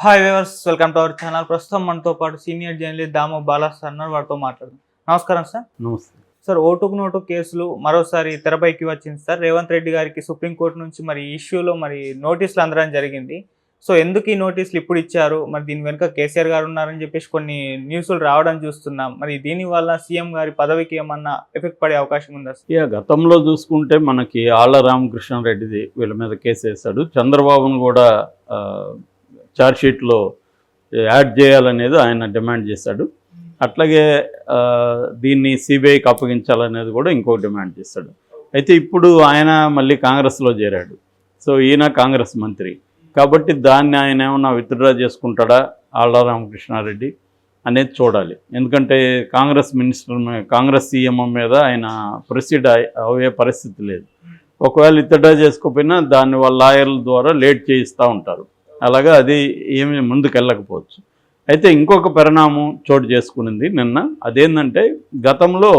Hi viewers welcome to our channel ప్రస్తుతం మనతో పాటు senior journalist Damu Bala sir ఉన్నారు. వారితో మాట్లాడదాం. నమస్కారం సార్. నమస్తే. సార్ ఓటుకు నోటు కేసులు మరోసారి తెరపైకి వచ్చింది సార్. రేవంత్ రెడ్డి గారికి సుప్రీంకోర్టు నుంచి మరి ఇష్యూలో మరి నోటీసులు అందడం జరిగింది. సో ఎందుకు ఈ నోటీసులు ఇప్పుడు ఇచ్చారు? మరి దీని వెనుక కేసీఆర్ గారు ఉన్నారని చెప్పేసి కొన్ని న్యూస్లు రావడం చూస్తున్నాం. మరి దీని వల్ల సీఎం గారి పదవికి ఏమన్నా ఎఫెక్ట్ పడే అవకాశం ఉందా సార్? ఇక గతంలో చూసుకుంటే మనకి ఆళ్ళ రామకృష్ణారెడ్డిది వీళ్ళ మీద కేసు వేశాడు. చంద్రబాబును కూడా ఛార్జ్షీట్లో యాడ్ చేయాలనేది ఆయన డిమాండ్ చేశాడు. అట్లాగే దీన్ని సిబిఐకి అప్పగించాలనేది కూడా ఇంకో డిమాండ్ చేశాడు. అయితే ఇప్పుడు ఆయన మళ్ళీ కాంగ్రెస్లో చేరాడు. సో ఈయన కాంగ్రెస్ మంత్రి. కాబట్టి దాన్ని ఆయన ఏమన్నా విత్డ్రా చేసుకుంటాడా ఆళ్ళ రామకృష్ణారెడ్డి అనేది చూడాలి. ఎందుకంటే కాంగ్రెస్ మినిస్టర్ కాంగ్రెస్ సీఎం మీద ఆయన ప్రొసీడ్ అయ్యే అయ్యే పరిస్థితి లేదు. ఒకవేళ ఇతడా చేసుకోకపోయినా దాన్ని వాళ్ళ లాయర్ల ద్వారా లేట్ చేయిస్తూ ఉంటారు. అలాగా అది ఏమి ముందుకెళ్ళకపోవచ్చు. అయితే ఇంకొక పరిణామం చోటు చేసుకునింది నిన్న. అదేంటంటే గతంలో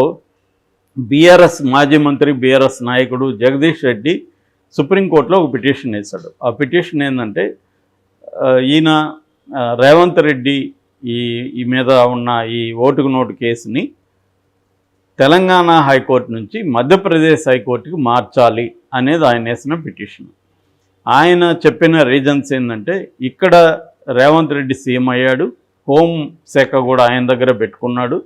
బీఆర్ఎస్ మాజీ మంత్రి బీఆర్ఎస్ నాయకుడు జగదీష్ రెడ్డి సుప్రీంకోర్టులో ఒక పిటిషన్ వేశాడు. ఆ పిటిషన్ ఏంటంటే ఈయన రేవంత్ రెడ్డి ఈ ఈ మీద ఉన్న ఈ ఓటుకు నోటు కేసుని తెలంగాణ హైకోర్టు నుంచి మధ్యప్రదేశ్ హైకోర్టుకి మార్చాలి అనేది ఆయన వేసిన పిటిషన్. ఆయన చెప్పిన రీజన్స్ ఏంటంటే ఇక్కడ రేవంత్ రెడ్డి సీఎం అయ్యాడు హోం శాఖ కూడా ఆయన దగ్గర పెట్టుకున్నాడు.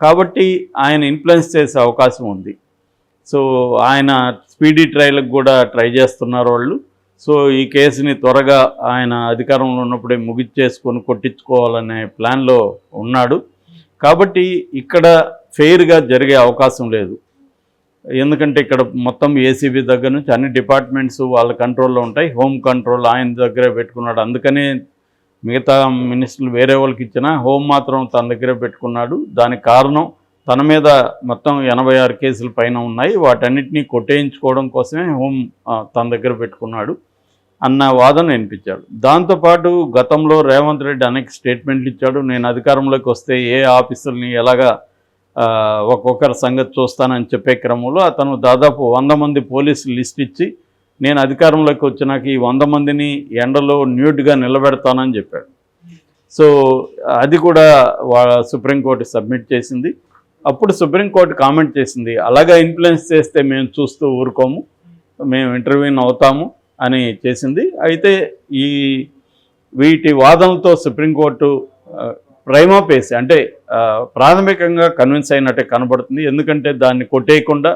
కాబట్టి ఆయన ఇన్ఫ్లుయెన్స్ చేసే అవకాశం ఉంది. సో ఆయన స్పీడీ ట్రయల్కి కూడా ట్రై చేస్తున్నారు వాళ్ళు. సో ఈ కేసుని త్వరగా ఆయన అధికారంలో ఉన్నప్పుడే ముగిచ్చేసుకొని కొట్టించుకోవాలనే ప్లాన్లో ఉన్నాడు. కాబట్టి ఇక్కడ ఫెయిర్గా జరిగే అవకాశం లేదు. ఎందుకంటే ఇక్కడ మొత్తం ఏసీబీ దగ్గర నుంచి అన్ని డిపార్ట్మెంట్స్ వాళ్ళ కంట్రోల్లో ఉంటాయి. హోమ్ కంట్రోల్ ఆయన దగ్గరే పెట్టుకున్నాడు. అందుకనే మిగతా మినిస్టర్లు వేరే వాళ్ళకి ఇచ్చిన హోమ్ మాత్రం తన దగ్గరే పెట్టుకున్నాడు. దానికి కారణం తన మీద మొత్తం ఎనభై ఆరు కేసులు పైన ఉన్నాయి. వాటన్నిటినీ కొట్టేయించుకోవడం కోసమే హోమ్ తన దగ్గర పెట్టుకున్నాడు అన్న వాదన వినిపించాడు. దాంతోపాటు గతంలో రేవంత్ రెడ్డి అనేక స్టేట్మెంట్లు ఇచ్చాడు. నేను అధికారంలోకి వస్తే ఏ ఆఫీసర్ని ఎలాగా ఒక్కొక్కరి సంగతి చూస్తానని చెప్పే క్రమంలో అతను దాదాపు వంద మంది పోలీసులు లిస్ట్ ఇచ్చి నేను అధికారంలోకి వచ్చినాక ఈ వంద మందిని ఎండలో న్యూట్గా నిలబెడతానని చెప్పాడు. సో అది కూడా వాళ్ళ సుప్రీంకోర్టు సబ్మిట్ చేసింది. అప్పుడు సుప్రీంకోర్టు కామెంట్ చేసింది అలాగా ఇన్ఫ్లుయెన్స్ చేస్తే మేము చూస్తూ ఊరుకోము మేము ఇంటర్వ్యూన్ అవుతాము అని చేసింది. అయితే ఈ వీటి వాదనలతో సుప్రీంకోర్టు ప్రైమాపేసి అంటే ప్రాథమికంగా కన్విన్స్ అయినట్టే కనబడుతుంది. ఎందుకంటే దాన్ని కొట్టేయకుండా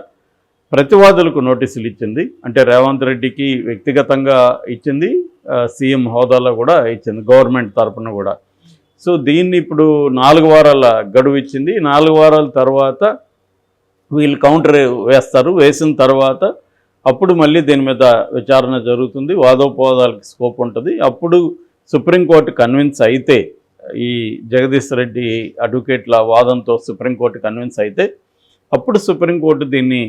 ప్రతివాదులకు నోటీసులు ఇచ్చింది. అంటే రేవంత్ రెడ్డికి వ్యక్తిగతంగా ఇచ్చింది సీఎం హోదాలో కూడా ఇచ్చింది గవర్నమెంట్ తరఫున కూడా. సో దీన్ని ఇప్పుడు నాలుగు వారాల గడువు ఇచ్చింది. నాలుగు వారాల తర్వాత వీళ్ళు కౌంటర్ వేస్తారు. వేసిన తర్వాత అప్పుడు మళ్ళీ దీని మీద విచారణ జరుగుతుంది. వాదోపవాదాలకి స్కోప్ ఉంటుంది. అప్పుడు సుప్రీంకోర్టు కన్విన్స్ అయితే ఈ జగదీష్ రెడ్డి అడ్వకేట్ల వాదంతో సుప్రీంకోర్టు కన్విన్స్ అయితే అప్పుడు సుప్రీంకోర్టు దీన్ని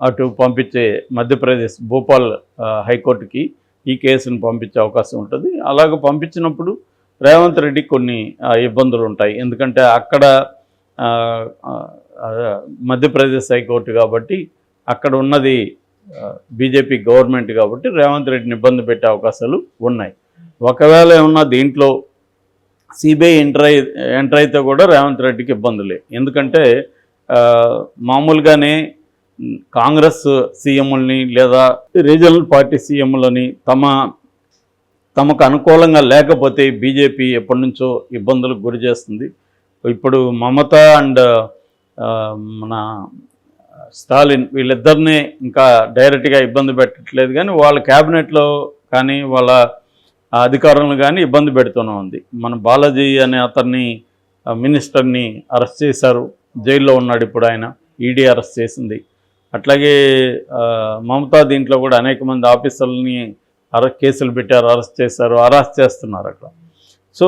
అటు పంపించే మధ్యప్రదేశ్ భోపాల్ హైకోర్టుకి ఈ కేసును పంపించే అవకాశం ఉంటుంది. అలాగ పంపించినప్పుడు రేవంత్ రెడ్డి కొన్ని ఇబ్బందులు ఉంటాయి. ఎందుకంటే అక్కడ మధ్యప్రదేశ్ హైకోర్టు కాబట్టి అక్కడ ఉన్నది బీజేపీ గవర్నమెంట్ కాబట్టి రేవంత్ రెడ్డిని ఇబ్బంది పెట్టే అవకాశాలు ఉన్నాయి. ఒకవేళ ఏమన్నా దీంట్లో సిబిఐ ఎంటర్ అయి ఎంటర్ అయితే కూడా రేవంత్ రెడ్డికి ఇబ్బందులే. ఎందుకంటే మామూలుగానే కాంగ్రెస్ సీఎంలని లేదా రీజనల్ పార్టీ సీఎంలని తమ తమకు అనుకూలంగా లేకపోతే బీజేపీ ఎప్పటి నుంచో ఇబ్బందులకు గురి చేస్తుంది. ఇప్పుడు మమత అండ్ మన స్టాలిన్ వీళ్ళిద్దరిని ఇంకా డైరెక్ట్గా ఇబ్బంది పెట్టట్లేదు కానీ వాళ్ళ క్యాబినెట్లో కానీ వాళ్ళ అధికారులను కానీ ఇబ్బంది పెడుతూనే ఉంది. మన బాలాజీ అనే అతన్ని మినిస్టర్ని అరెస్ట్ చేశారు. జైల్లో ఉన్నాడు ఇప్పుడు ఆయన. ఈడీ అరెస్ట్ చేసింది. అట్లాగే మమతా దీంట్లో కూడా అనేక మంది ఆఫీసర్లని అరెస్ట్ కేసులు పెట్టారు అరెస్ట్ చేశారు అరెస్ట్ చేస్తున్నారు అక్కడ. సో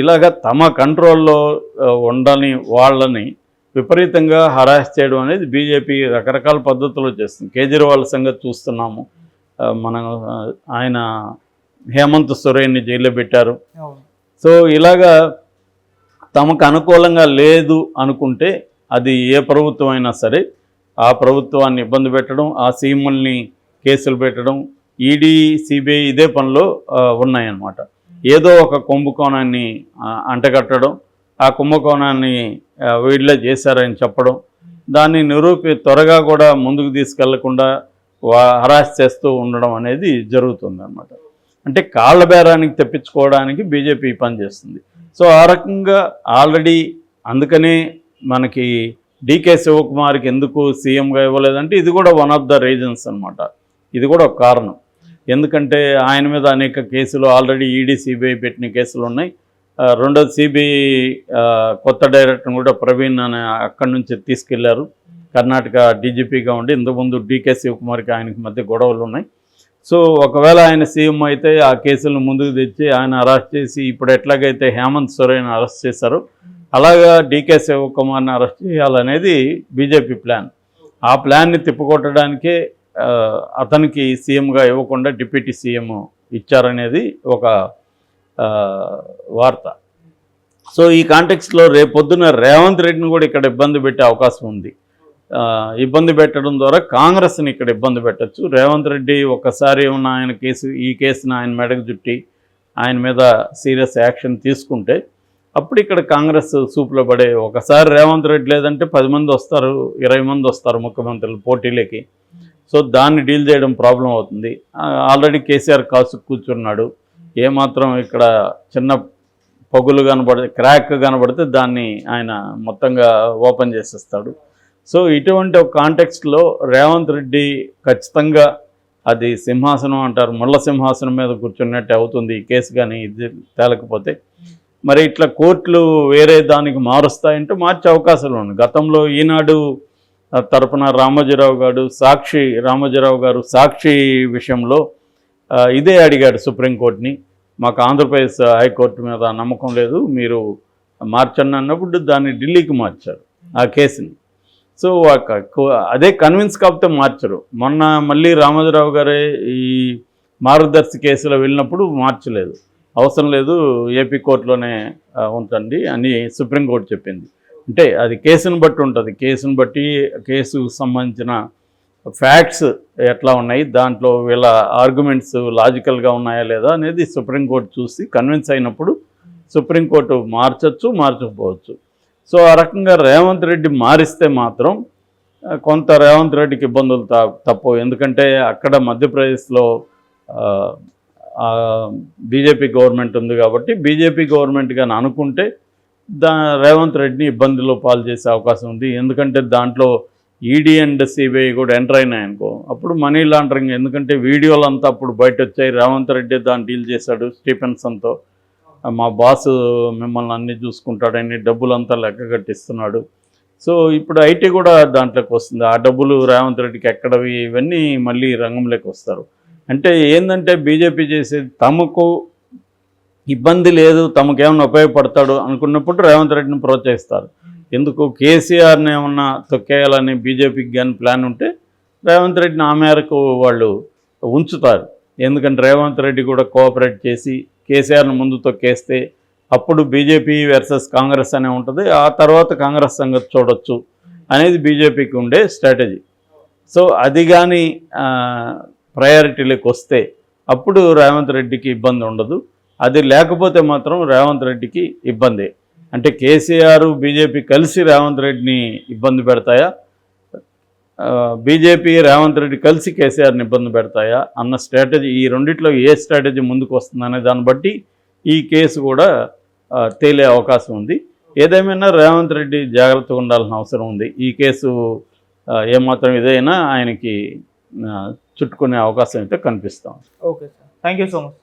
ఇలాగ తమ కంట్రోల్లో ఉండని వాళ్ళని విపరీతంగా హరాస్ చేయడం అనేది బీజేపీ రకరకాల పద్ధతులు చేస్తుంది. కేజ్రీవాల్ సంగతి చూస్తున్నాము. మన ఆయన హేమంత్ సొరేన్ని జైల్లో పెట్టారు. సో ఇలాగా తమకు అనుకూలంగా లేదు అనుకుంటే అది ఏ ప్రభుత్వం అయినా సరే ఆ ప్రభుత్వాన్ని ఇబ్బంది పెట్టడం ఆ సీఎంల్ని కేసులు పెట్టడం ఈడీ సిబిఐ ఇదే పనిలో ఉన్నాయన్నమాట. ఏదో ఒక కుంభకోణాన్ని అంటగట్టడం ఆ కుంభకోణాన్ని వీళ్ళే చేశారని చెప్పడం దాన్ని నిరూపి త్వరగా కూడా ముందుకు తీసుకెళ్ళకుండా హరాస్ చేస్తూ ఉండడం అనేది జరుగుతుంది అనమాట అంటే కాళ్ళ బేరానికి తెప్పించుకోవడానికి బీజేపీ పని చేస్తుంది. సో ఆ రకంగా ఆల్రెడీ అందుకనే మనకి డీకే శివకుమార్కి ఎందుకు సీఎంగా ఇవ్వలేదంటే ఇది కూడా వన్ ఆఫ్ ద రీజన్స్ అనమాట ఇది కూడా ఒక కారణం. ఎందుకంటే ఆయన మీద అనేక కేసులు ఆల్రెడీ ఈడీ సిబిఐ పెట్టిన కేసులు ఉన్నాయి. రెండోది సిబిఐ కొత్త డైరెక్టర్ కూడా ప్రవీణ్ అనే అక్కడి నుంచి తీసుకెళ్ళారు. కర్ణాటక డీజీపీగా ఉండి ఇంతకుముందు డీకే శివకుమార్కి ఆయనకి మధ్య గొడవలు ఉన్నాయి. సో ఒకవేళ ఆయన సీఎం అయితే ఆ కేసులను ముందుకు తెచ్చి ఆయన అరెస్ట్ చేసి ఇప్పుడు ఎట్లాగైతే హేమంత్ సోరెన్ అరెస్ట్ చేశారో అలాగా డీకే శివకుమార్ని అరెస్ట్ చేయాలనేది బీజేపీ ప్లాన్. ఆ ప్లాన్ని తిప్పుకొట్టడానికే అతనికి సీఎంగా ఇవ్వకుండా డిప్యూటీ సీఎం ఇచ్చారనేది ఒక వార్త. సో ఈ కాంటెక్స్లో రేపొద్దున రేవంత్ రెడ్డిని కూడా ఇక్కడ ఇబ్బంది పెట్టే అవకాశం ఉంది. ఇబ్బంది పెట్టడం ద్వారా కాంగ్రెస్ని ఇక్కడ ఇబ్బంది పెట్టచ్చు. రేవంత్ రెడ్డి ఒక్కసారి ఉన్న ఆయన కేసు ఈ కేసుని ఆయన మెడకు చుట్టి ఆయన మీద సీరియస్ యాక్షన్ తీసుకుంటే అప్పుడు ఇక్కడ కాంగ్రెస్ సూపులో పడే ఒకసారి రేవంత్ రెడ్డి లేదంటే పది మంది వస్తారు ఇరవై మంది వస్తారు ముఖ్యమంత్రులు పోటీలకి. సో దాన్ని డీల్ చేయడం ప్రాబ్లం అవుతుంది. ఆల్రెడీ కేసీఆర్ కాసు కూర్చున్నాడు. ఏమాత్రం ఇక్కడ చిన్న పగులు కనబడితే క్రాక్ కనబడితే దాన్ని ఆయన మొత్తంగా ఓపెన్ చేసేస్తాడు. సో ఇటువంటి ఒక కాంటెక్స్ట్లో రేవంత్ రెడ్డి ఖచ్చితంగా అది సింహాసనం అంటారు ముళ్ళ సింహాసనం మీద కూర్చున్నట్టు అవుతుంది ఈ కేసు కానీ ఇది తేలకపోతే. మరి ఇట్లా కోర్టులు వేరే దానికి మారుస్తాయంటే మార్చే అవకాశాలు ఉన్నాయి. గతంలో ఈనాడు తరపున రామోజీరావు గారు సాక్షి రామోజీరావు గారు సాక్షి విషయంలో ఇదే అడిగాడు సుప్రీంకోర్టుని. మాకు ఆంధ్రప్రదేశ్ హైకోర్టు మీద నమ్మకం లేదు మీరు మార్చండి అన్నప్పుడు దాన్ని ఢిల్లీకి మార్చారు ఆ కేసుని. సో కో- అదే కన్విన్స్ కాకపోతే మార్చరు. మొన్న మళ్ళీ రామోజీరావు గారే ఈ మార్గదర్శి కేసులో వెళ్ళినప్పుడు మార్చలేదు. అవసరం లేదు ఏపీ కోర్టులోనే ఉంటుంది ఉంచండి అని సుప్రీంకోర్టు చెప్పింది. అంటే అది కేసును బట్టి ఉంటుంది. కేసును బట్టి కేసుకు సంబంధించిన ఫ్యాక్ట్స్ ఎట్లా ఉన్నాయి దాంట్లో వీళ్ళ ఆర్గ్యుమెంట్స్ లాజికల్గా ఉన్నాయా లేదా అనేది సుప్రీంకోర్టు చూసి కన్విన్స్ అయినప్పుడు సుప్రీంకోర్టు మార్చచ్చు మార్చకపోవచ్చు. సో ఆ రకంగా రేవంత్ రెడ్డి మారిస్తే మాత్రం కొంత రేవంత్ రెడ్డికి ఇబ్బందులు తప్పవు ఎందుకంటే అక్కడ మధ్యప్రదేశ్లో బీజేపీ గవర్నమెంట్ ఉంది కాబట్టి బీజేపీ గవర్నమెంట్ కానీ అనుకుంటే దా రేవంత్ రెడ్డిని ఇబ్బందుల్లో పాలు చేసే అవకాశం ఉంది. ఎందుకంటే దాంట్లో ఈడీ అండ్ సిబిఐ కూడా ఎంటర్ అయినాయనుకో అప్పుడు మనీ లాండరింగ్. ఎందుకంటే వీడియోలు అంతా అప్పుడు బయట వచ్చాయి రేవంత్ రెడ్డి దాన్ని డీల్ చేశాడు స్టీఫెన్సన్తో. మా బాస్ మిమ్మల్ని అన్ని చూసుకుంటాడని డబ్బులంతా లెక్క కట్టిస్తున్నాడు. సో ఇప్పుడు ఐటీ కూడా దాంట్లోకి వస్తుంది. ఆ డబ్బులు రేవంత్ రెడ్డికి ఎక్కడవి? ఇవన్నీ మళ్ళీ రంగంలోకి వస్తారు. అంటే ఏంటంటే బీజేపీ చేసేది తమకు ఇబ్బంది లేదు తమకేమన్నా ఉపయోగపడతాడు అనుకున్నప్పుడు రేవంత్ రెడ్డిని ప్రోత్సహిస్తారు. ఎందుకు? కేసీఆర్ని ఏమన్నా తొక్కేయాలని బీజేపీకి కానీ ప్లాన్ ఉంటే రేవంత్ రెడ్డిని ఆ మేరకు వాళ్ళు ఉంచుతారు. ఎందుకంటే రేవంత్ రెడ్డి కూడా కోఆపరేట్ చేసి కేసీఆర్ను ముందు తొక్కేస్తే అప్పుడు బీజేపీ వర్సెస్ కాంగ్రెస్ అనే ఉంటుంది. ఆ తర్వాత కాంగ్రెస్ సంగతి చూడొచ్చు అనేది బీజేపీకి ఉండే స్ట్రాటజీ సో అది కానీ ప్రయారిటీలకు వస్తే అప్పుడు రేవంత్ రెడ్డికి ఇబ్బంది ఉండదు. అది లేకపోతే మాత్రం రేవంత్ రెడ్డికి ఇబ్బంది. అంటే కేసీఆర్ బీజేపీ కలిసి రేవంత్ రెడ్డిని ఇబ్బంది పెడతాయా? బీజేపీ రేవంత్ రెడ్డి కలిసి కేసీఆర్ని ఇబ్బంది పెడతాయా అన్న స్ట్రాటజీ ఈ రెండిట్లో ఏ స్ట్రాటజీ ముందుకు వస్తుందనే దాన్ని బట్టి ఈ కేసు కూడా తేలే అవకాశం ఉంది. ఏదేమైనా రేవంత్ రెడ్డి జాగ్రత్తగా ఉండాల్సిన అవసరం ఉంది. ఈ కేసు ఏమాత్రం ఇదైనా ఆయనకి చుట్టుకునే అవకాశం అయితే కనిపిస్తాం okay sir. Thank you so much.